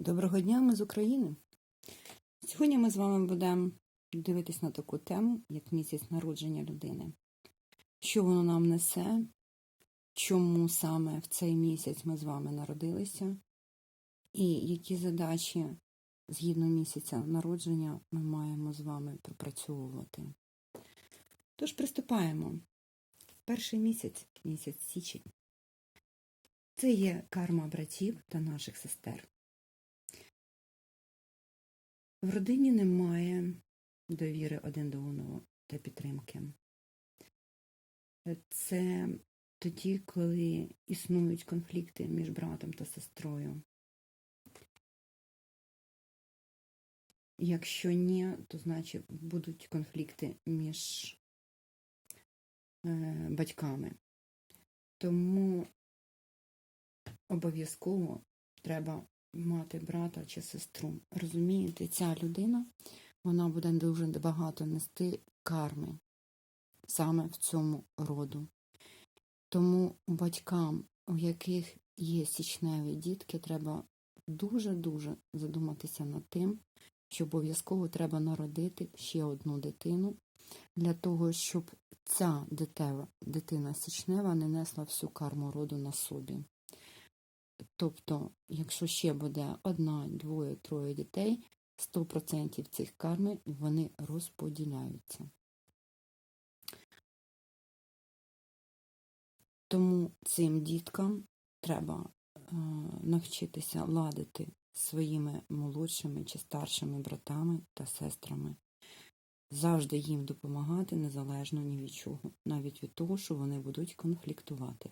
Доброго дня, ми з України. Сьогодні ми з вами будемо дивитись на таку тему, як місяць народження людини. Що воно нам несе, чому саме в цей місяць ми з вами народилися, і які задачі згідно місяця народження ми маємо з вами пропрацьовувати. Тож приступаємо. Перший місяць місяць січень. Це є карма братів та наших сестер. В родині немає довіри один до одного та підтримки. Це тоді, коли існують конфлікти між братом та сестрою. Якщо ні, то значить будуть конфлікти між е, батьками. Тому обов'язково треба мати брата чи сестру. Розумієте, ця людина вона буде дуже багато нести карми саме в цьому роду. Тому батькам, у яких є січневі дітки, треба дуже-дуже задуматися над тим, що обов'язково треба народити ще одну дитину для того, щоб ця дитина січнева не несла всю карму роду на собі. Тобто, якщо ще буде одна, двоє, троє дітей, 100% цих карми вони розподіляються. Тому цим діткам треба е, навчитися ладити своїми молодшими чи старшими братами та сестрами. Завжди їм допомагати незалежно ні від чого, навіть від того, що вони будуть конфліктувати.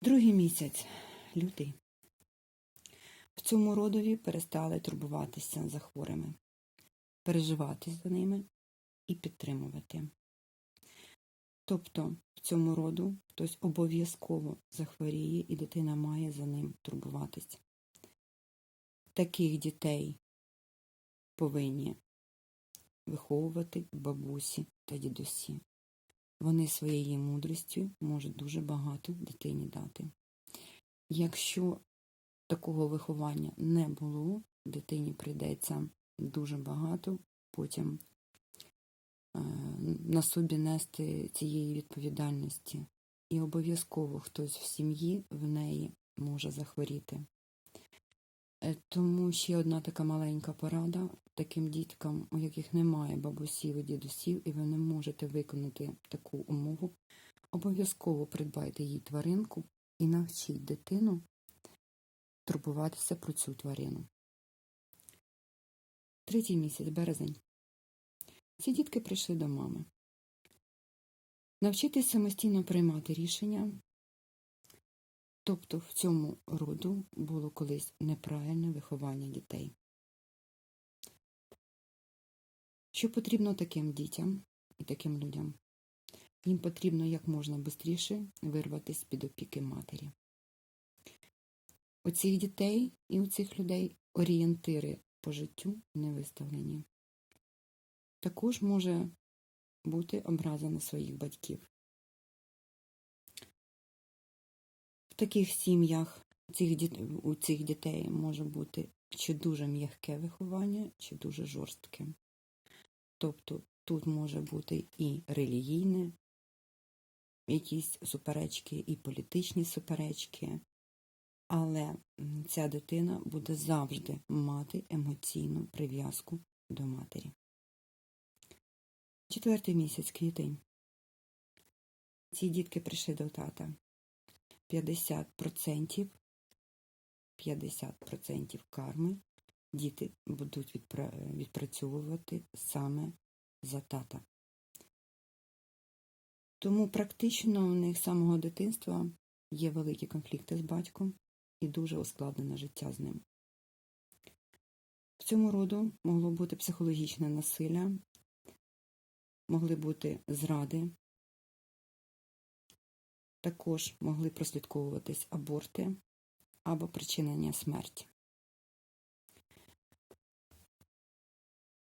Другий місяць лютий. В цьому родові перестали турбуватися за хворими, переживати за ними і підтримувати. Тобто в цьому роду хтось обов'язково захворіє і дитина має за ним турбуватися. Таких дітей повинні виховувати бабусі та дідусі. Вони своєю мудрістю можуть дуже багато дитині дати. Якщо такого виховання не було, дитині прийдеться дуже багато потім е, на собі нести цієї відповідальності. І обов'язково хтось в сім'ї в неї може захворіти. Е, Тому ще одна така маленька порада таким діткам, у яких немає бабусів і дідусів, і ви не можете виконати таку умову, обов'язково придбайте їй тваринку і навчіть дитину турбуватися про цю тварину. Третій місяць, березень. Ці дітки прийшли до мами. Навчитись самостійно приймати рішення. Тобто в цьому роду було колись неправильне виховання дітей. Що потрібно таким дітям і таким людям? Їм потрібно як можна швидше вирватися під опіки матері. У цих дітей і у цих людей орієнтири по життю не виставлені. Також може бути образа на своїх батьків. Таких сім'ях цих діт... у цих дітей може бути чи дуже м'яке виховання, чи дуже жорстке. Тобто тут може бути і релігійне, якісь суперечки, і політичні суперечки, але ця дитина буде завжди мати емоційну прив'язку до матері. Четвертий місяць квітень. Ці дітки прийшли до тата. 50% 50% карми діти будуть відпрацьовувати саме за тата. Тому практично у них з самого дитинства є великі конфлікти з батьком і дуже ускладнене життя з ним. В цьому роду могло бути психологічне насилля, могли бути зради, також могли прослідковуватись аборти або причинення смерті.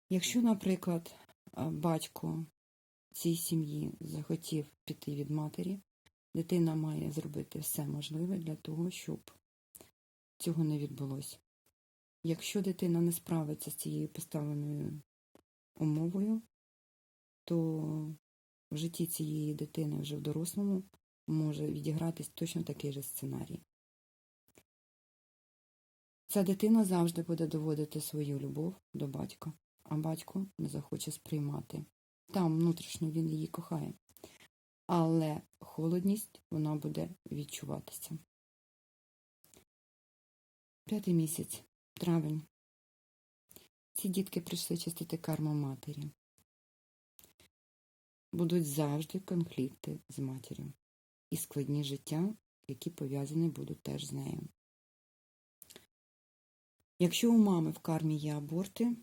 Якщо, наприклад, батько цій сім'ї захотів піти від матері, дитина має зробити все можливе для того, щоб цього не відбулося. Якщо дитина не справиться з цією поставленою умовою, то в житті цієї дитини вже в дорослому може відігратись точно такий же сценарій. Ця дитина завжди буде доводити свою любов до батька, а батько не захоче сприймати. Там внутрішньо він її кохає. Але холодність вона буде відчуватися. П'ятий місяць, травень. Ці дітки прийшли чистити карму матері. Будуть завжди конфлікти з матір'ю і складні життя, які пов'язані будуть теж з нею. Якщо у мами в кармі є аборти,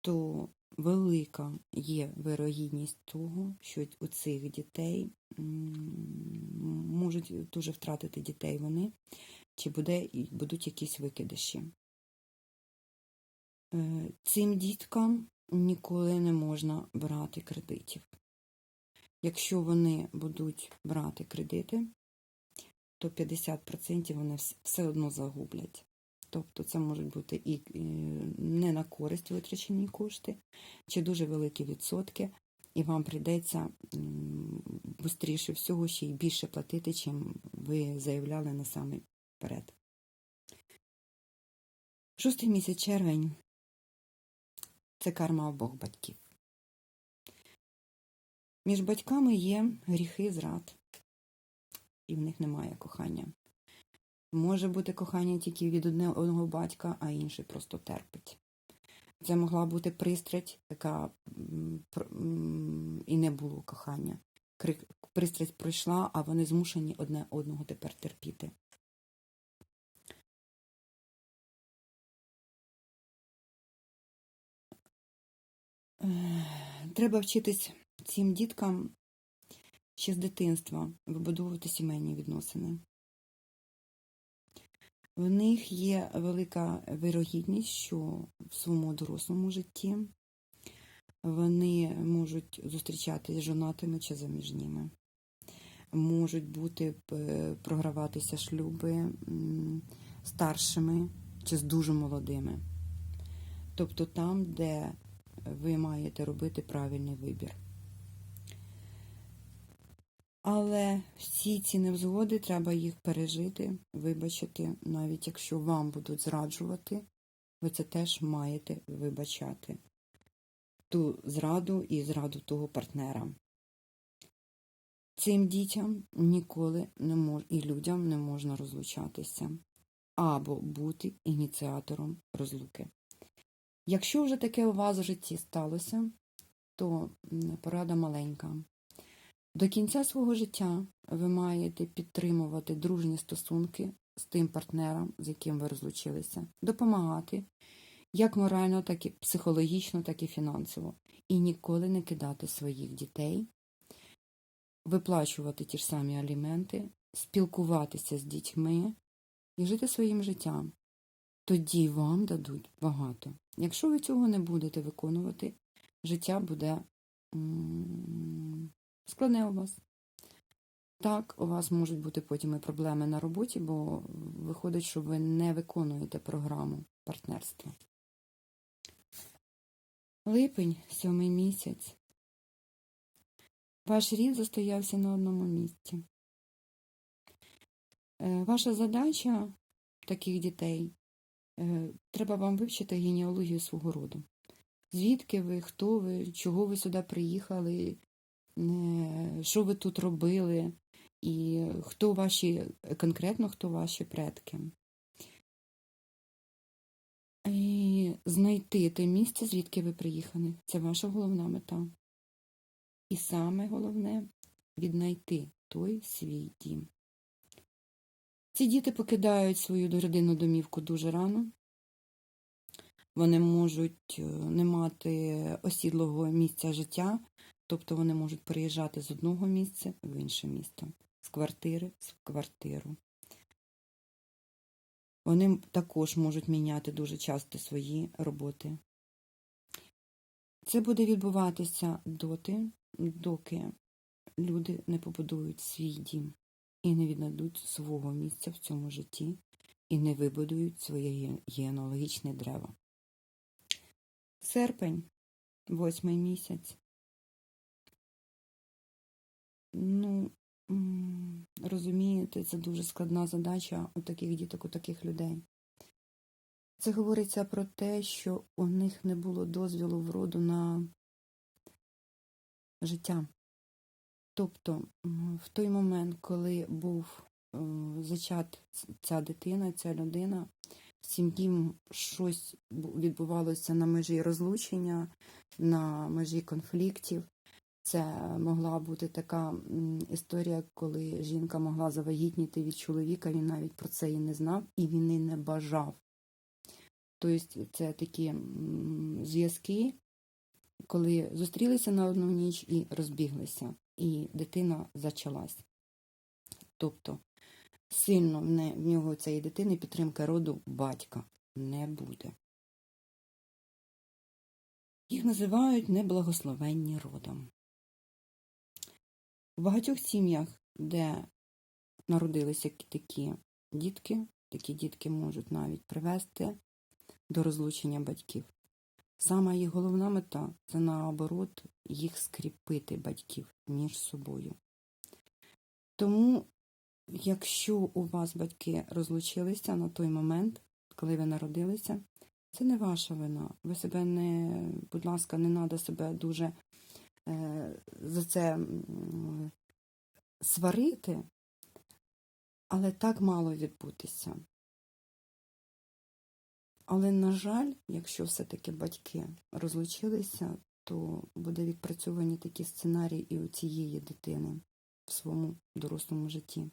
то велика є вирогідність того, що у цих дітей можуть дуже втратити дітей вони, чи буде, будуть якісь викидиші. Е, Цим діткам ніколи не можна брати кредитів. Якщо вони будуть брати кредити, то 50% вони все одно загублять. Тобто це можуть бути і е, не на користь витрачені кошти, чи дуже великі відсотки, і вам прийдеться швидше всього ще й більше платити, чим ви заявляли на самий перед. Шостий місяць червень це карма обох батьків. Між батьками є гріхи зрад, і в них немає кохання. Може бути кохання тільки від одного батька, а інший просто терпить. Це могла бути пристрасть, яка і не було кохання. Пристрасть пройшла, а вони змушені одне одного тепер терпіти. Треба вчитись цим діткам ще з дитинства вибудовувати сімейні відносини. В них є велика вирогідність, що в своєму дорослому житті вони можуть зустрічатися з жонатими чи заміжніми. Можуть бути програватися шлюби старшими чи з дуже молодими. Тобто там, де ви маєте робити правильний вибір. Але всі ці невзгоди треба їх пережити, вибачити, навіть якщо вам будуть зраджувати, ви це теж маєте вибачати. Ту зраду і зраду того партнера. Цим дітям ніколи не мож... і людям не можна розлучатися або бути ініціатором розлуки. Якщо вже таке у вас в житті сталося, то порада маленька. До кінця свого життя ви маєте підтримувати дружні стосунки з тим партнером, з яким ви розлучилися, допомагати як морально, так і психологічно, так і фінансово. І ніколи не кидати своїх дітей, виплачувати ті ж самі аліменти, спілкуватися з дітьми і жити своїм життям. Тоді вам дадуть багато. Якщо ви цього не будете виконувати, життя буде складне у вас. Так, у вас можуть бути потім і проблеми на роботі, бо виходить, що ви не виконуєте програму партнерства. Липень, сьомий місяць. Ваш рід застоявся на одному місці. Е, Ваша задача таких дітей е, треба вам вивчити генеалогію свого роду. Звідки ви, хто ви, чого ви сюди приїхали, що ви тут робили, і хто ваші, конкретно хто ваші предки. І знайти те місце, звідки ви приїхали. Це ваша головна мета. І саме головне віднайти той свій дім. Ці діти покидають свою родинну домівку дуже рано. Вони можуть е, не мати осідлого місця життя, тобто вони можуть переїжджати з одного місця в інше місто, з квартири в квартиру. Вони також можуть міняти дуже часто свої роботи. Це буде відбуватися доти, доки люди не побудують свій дім і не віднайдуть свого місця в цьому житті, і не вибудують своє ге- генеалогічне древо. Серпень, восьмий місяць. Ну, розумієте, це дуже складна задача у таких діток, у таких людей. Це говориться про те, що у них не було дозвілу вроду на життя. Тобто, в той момент, коли був е, зачат ця дитина, ця людина, в сім'ї щось відбувалося на межі розлучення, на межі конфліктів. Це могла бути така історія, коли жінка могла завагітніти від чоловіка, він навіть про це і не знав, і він і не бажав. Тобто це такі зв'язки, коли зустрілися на одну ніч і розбіглися, і дитина зачалась. Тобто сильно в нього цієї дитини підтримка роду батька не буде. Їх називають неблагословенні родом. В багатьох сім'ях, де народилися такі дітки, такі дітки можуть навіть привести до розлучення батьків. Сама їх головна мета це наоборот їх скріпити батьків між собою. Тому, якщо у вас батьки розлучилися на той момент, коли ви народилися, це не ваша вина. Ви себе не, будь ласка, не треба себе дуже за це сварити, але так мало відбутися. Але, на жаль, якщо все-таки батьки розлучилися, то буде відпрацьовані такі сценарії і у цієї дитини в своєму дорослому житті.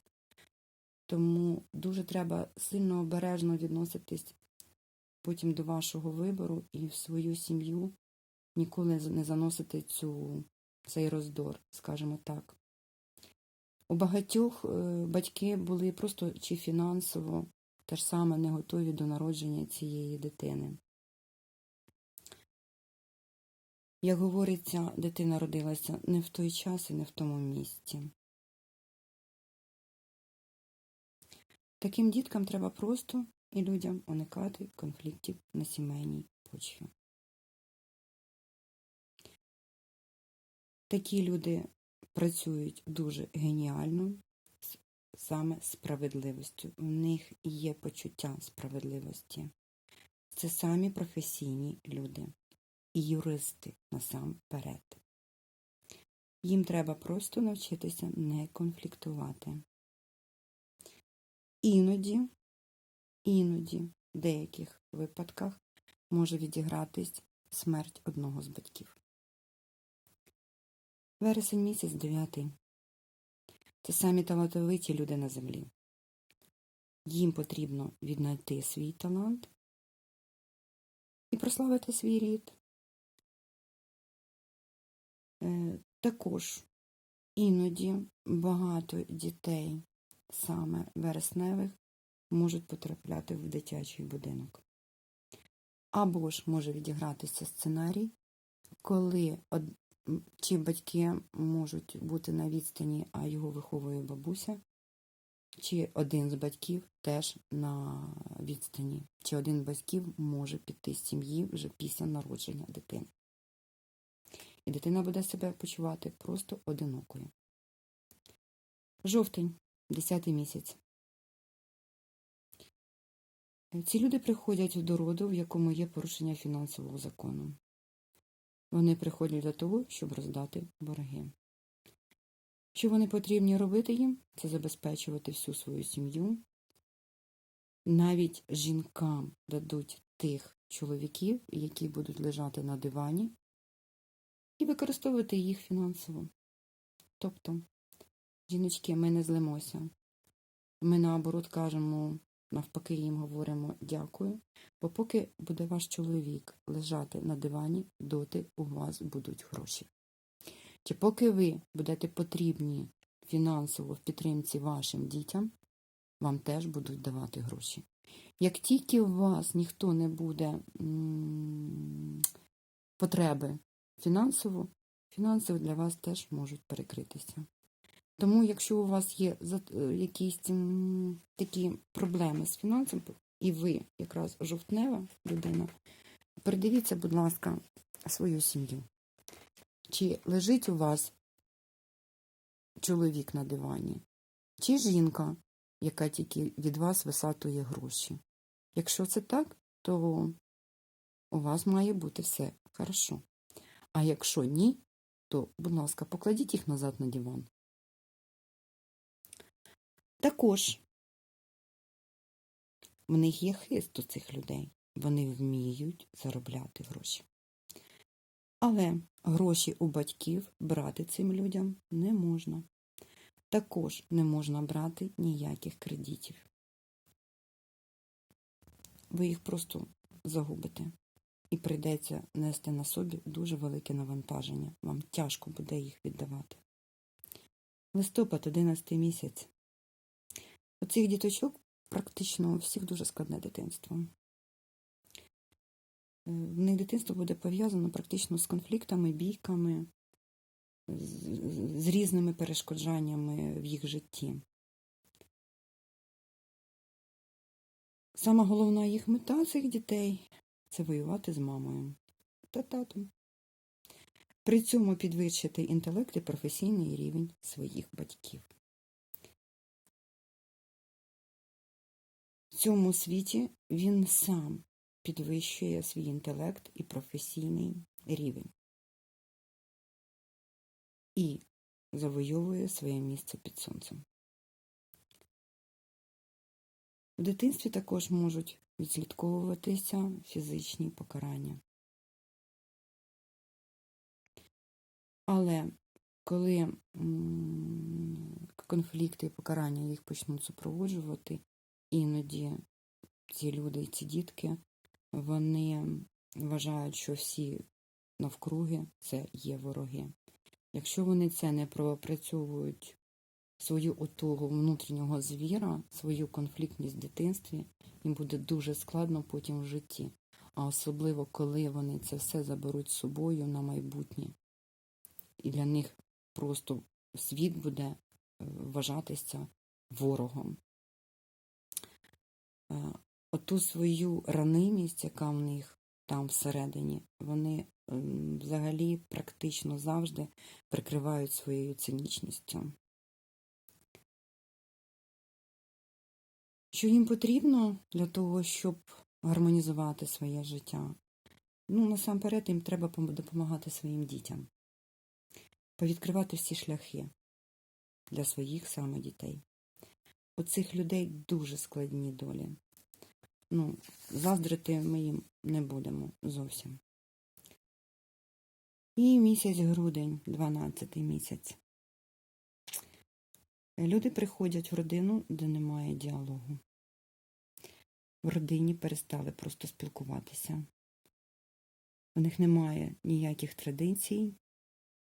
Тому дуже треба сильно обережно відноситись потім до вашого вибору і в свою сім'ю ніколи не заносити цю, цей роздор, скажімо так. У багатьох е, батьки були просто чи фінансово те ж саме не готові до народження цієї дитини. Як говориться, дитина родилася не в той час і не в тому місці. Таким діткам треба просто і людям уникати конфліктів на сімейній почві. Такі люди працюють дуже геніально, саме справедливістю. У них є почуття справедливості. Це самі професійні люди і юристи насамперед. Їм треба просто навчитися не конфліктувати. Іноді, іноді, в деяких випадках може відігратись смерть одного з батьків. Вересень місяць дев'ятий. Це самі талановиті люди на землі. Їм потрібно віднайти свій талант і прославити свій рід. Е, Також іноді багато дітей, саме вересневих, можуть потрапляти в дитячий будинок. Або ж може відігратися сценарій, коли чи батьки можуть бути на відстані, а його виховує бабуся, чи один з батьків теж на відстані, чи один з батьків може піти з сім'ї вже після народження дитини. І дитина буде себе почувати просто одинокою. Жовтень, 10 місяць. Ці люди приходять до роду, в якому є порушення фінансового закону. Вони приходять для того, щоб роздати борги. Що вони потрібні робити їм? Це забезпечувати всю свою сім'ю. Навіть жінкам дадуть тих чоловіків, які будуть лежати на дивані, і використовувати їх фінансово. Тобто, жіночки, ми не злимося. Ми наоборот кажемо, навпаки, їм говоримо дякую, бо поки буде ваш чоловік лежати на дивані, доти у вас будуть гроші. Чи поки ви будете потрібні фінансово в підтримці вашим дітям, вам теж будуть давати гроші. Як тільки у вас ніхто не буде потреби фінансово, фінанси для вас теж можуть перекритися. Тому, якщо у вас є е, якісь такі проблеми з фінансами, і ви якраз жовтнева людина, передивіться, будь ласка, свою сім'ю. Чи лежить у вас чоловік на дивані, чи жінка, яка тільки від вас висатує гроші? Якщо це так, то у вас має бути все хорошо. А якщо ні, то, будь ласка, покладіть їх назад на диван. Також в них є хист у цих людей. Вони вміють заробляти гроші. Але гроші у батьків брати цим людям не можна. Також не можна брати ніяких кредитів. Ви їх просто загубите. І прийдеться нести на собі дуже велике навантаження. Вам тяжко буде їх віддавати. Листопад 11 місяць. У цих діточок практично у всіх дуже складне дитинство. Е, В них дитинство буде пов'язано практично з конфліктами, бійками, з, різними перешкоджаннями в їх житті. Сама головна їх мета цих дітей це воювати з мамою та татом. При цьому підвищити інтелект і професійний рівень своїх батьків. Цьому світі він сам підвищує свій інтелект і професійний рівень і завойовує своє місце під сонцем. В дитинстві також можуть відслідковуватися фізичні покарання. Але коли конфлікти і покарання їх почнуть супроводжувати, іноді ці люди, ці дітки, вони вважають, що всі навкруги це є вороги. Якщо вони це не пропрацьовують свою отогу внутрішнього звіра, свою конфліктність в дитинстві, їм буде дуже складно потім в житті. А особливо, коли вони це все заберуть з собою на майбутнє. І для них просто світ буде е, вважатися ворогом. Оту свою ранимість, яка в них там всередині, вони взагалі практично завжди прикривають своєю цинічністю. Що їм потрібно для того, щоб гармонізувати своє життя? Ну, насамперед, їм треба допомагати своїм дітям, повідкривати всі шляхи для своїх саме дітей. У цих людей дуже складні долі. Ну, заздрити ми їм не будемо зовсім. І місяць грудень, 12 місяць. Люди приходять в родину, де немає діалогу. В родині перестали просто спілкуватися. У них немає ніяких традицій,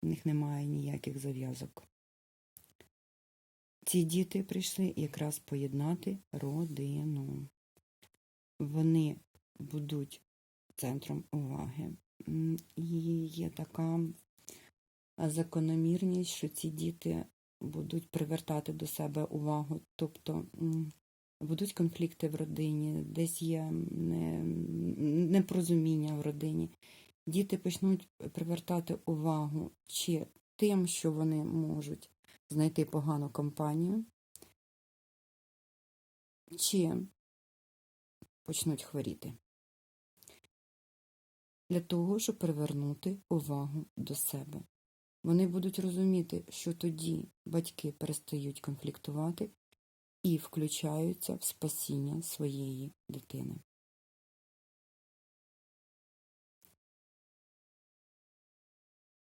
у них немає ніяких зав'язок. Ці діти прийшли якраз поєднати родину. Вони будуть центром уваги. І є така закономірність, що ці діти будуть привертати до себе увагу, тобто будуть конфлікти в родині, десь є не- непорозуміння в родині. Діти почнуть привертати увагу чи тим, що вони можуть знайти погану компанію, чи почнуть хворіти. Для того, щоб привернути увагу до себе. Вони будуть розуміти, що тоді батьки перестають конфліктувати і включаються в спасіння своєї дитини.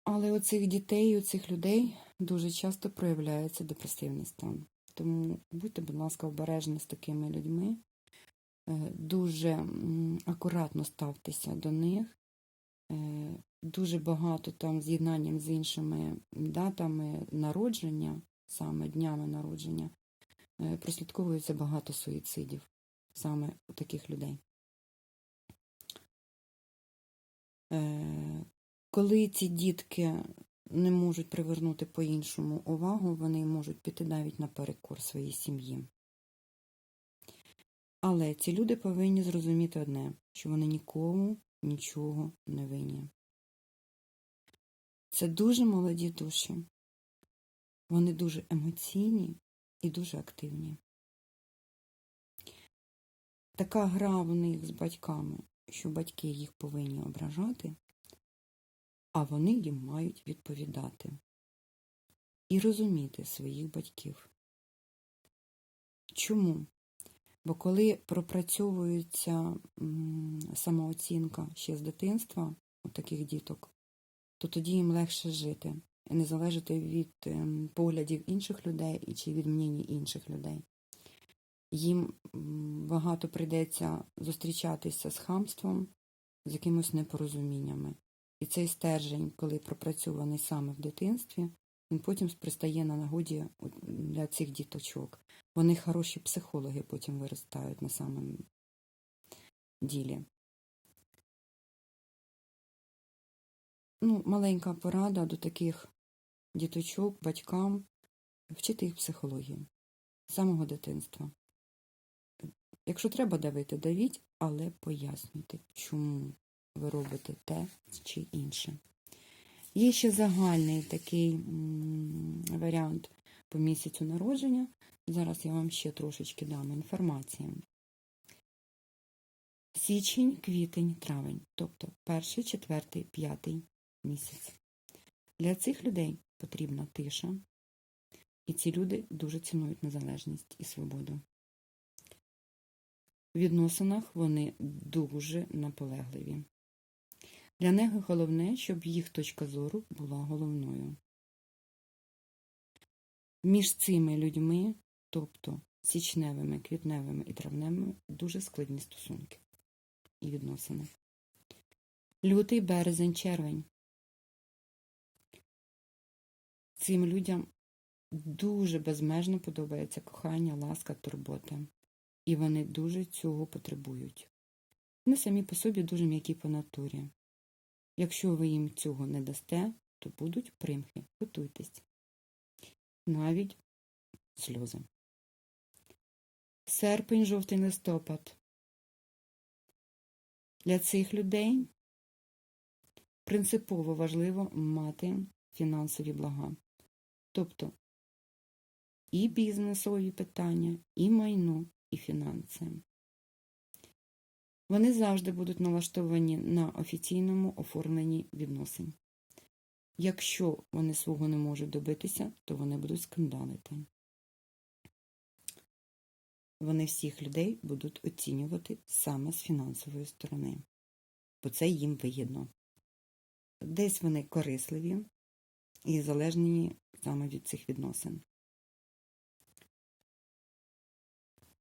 Але у цих дітей, у цих людей дуже часто проявляється депресивний стан. Тому будьте, будь ласка, обережні з такими людьми, Е, дуже акуратно ставтеся до них. Е, Дуже багато там з'єднанням з іншими датами народження, саме днями народження, е, прослідковується багато суїцидів саме у таких людей. Коли ці дітки не можуть привернути по-іншому увагу, вони можуть піти навіть наперекор своїй сім'ї. Але ці люди повинні зрозуміти одне, що вони нікому нічого не винні. Це дуже молоді душі. Вони дуже емоційні і дуже активні. Така гра в них з батьками, що батьки їх повинні ображати, а вони їм мають відповідати і розуміти своїх батьків. Чому? Бо коли пропрацьовується самооцінка ще з дитинства у таких діток, то тоді їм легше жити, не залежати від ем, поглядів інших людей чи від мнені інших людей. Їм багато прийдеться зустрічатися з хамством, з якимось непорозуміннями. І цей стержень, коли пропрацьований саме в дитинстві, він потім пристає на нагоді для цих діточок. Вони хороші психологи потім виростають на самому ділі. Ну, маленька порада до таких діточок, батькам вчити їх психології з самого дитинства. Якщо треба давити, давіть, але пояснюйте, чому ви робите те чи інше. Є ще загальний такий варіант по місяцю народження. Зараз я вам ще трошечки дам інформації. Січень, квітень, травень, тобто перший, четвертий, п'ятий місяць. Для цих людей потрібна тиша, і ці люди дуже цінують незалежність і свободу. В відносинах вони дуже наполегливі. Для них головне, щоб їх точка зору була головною. Між цими людьми, тобто січневими, квітневими і травневими, дуже складні стосунки і відносини. Лютий, березень, червень. Цим людям дуже безмежно подобається кохання, ласка, турбота. І вони дуже цього потребують. Вони самі по собі дуже м'які по натурі. Якщо ви їм цього не дасте, то будуть примхи. Готуйтесь. Навіть сльози. Серпень, жовтень, листопад. Для цих людей принципово важливо мати фінансові блага. Тобто і бізнесові питання, і майно, і фінанси. Вони завжди будуть налаштовані на офіційному оформленні відносин. Якщо вони свого не можуть добитися, то вони будуть скандалити. Вони всіх людей будуть оцінювати саме з фінансової сторони, бо це їм вигідно. Десь вони корисливі і залежні саме від цих відносин.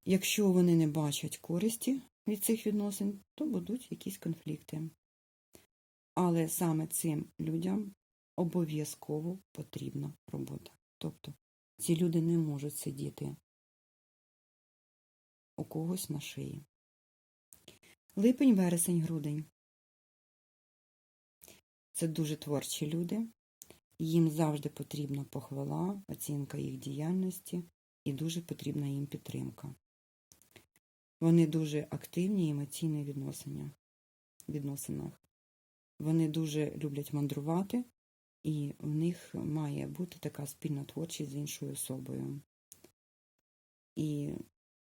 Якщо вони не бачать користі від цих відносин, то будуть якісь конфлікти. Але саме цим людям обов'язково потрібна робота. Тобто ці люди не можуть сидіти у когось на шиї. Липень, вересень, грудень. Це дуже творчі люди. Їм завжди потрібна похвала, оцінка їх діяльності і дуже потрібна їм підтримка. Вони дуже активні емоційні в відносинах. Вони дуже люблять мандрувати, і в них має бути така спільна творчість з іншою особою. І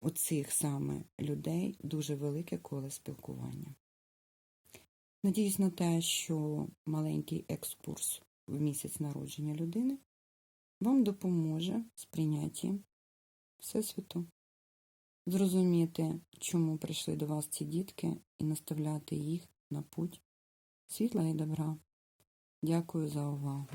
у цих саме людей дуже велике коло спілкування. Надіюсь на те, що маленький екскурс в місяць народження людини вам допоможе в сприйнятті Всесвіту зрозуміти, чому прийшли до вас ці дітки, і наставляти їх на путь світла і добра. Дякую за увагу.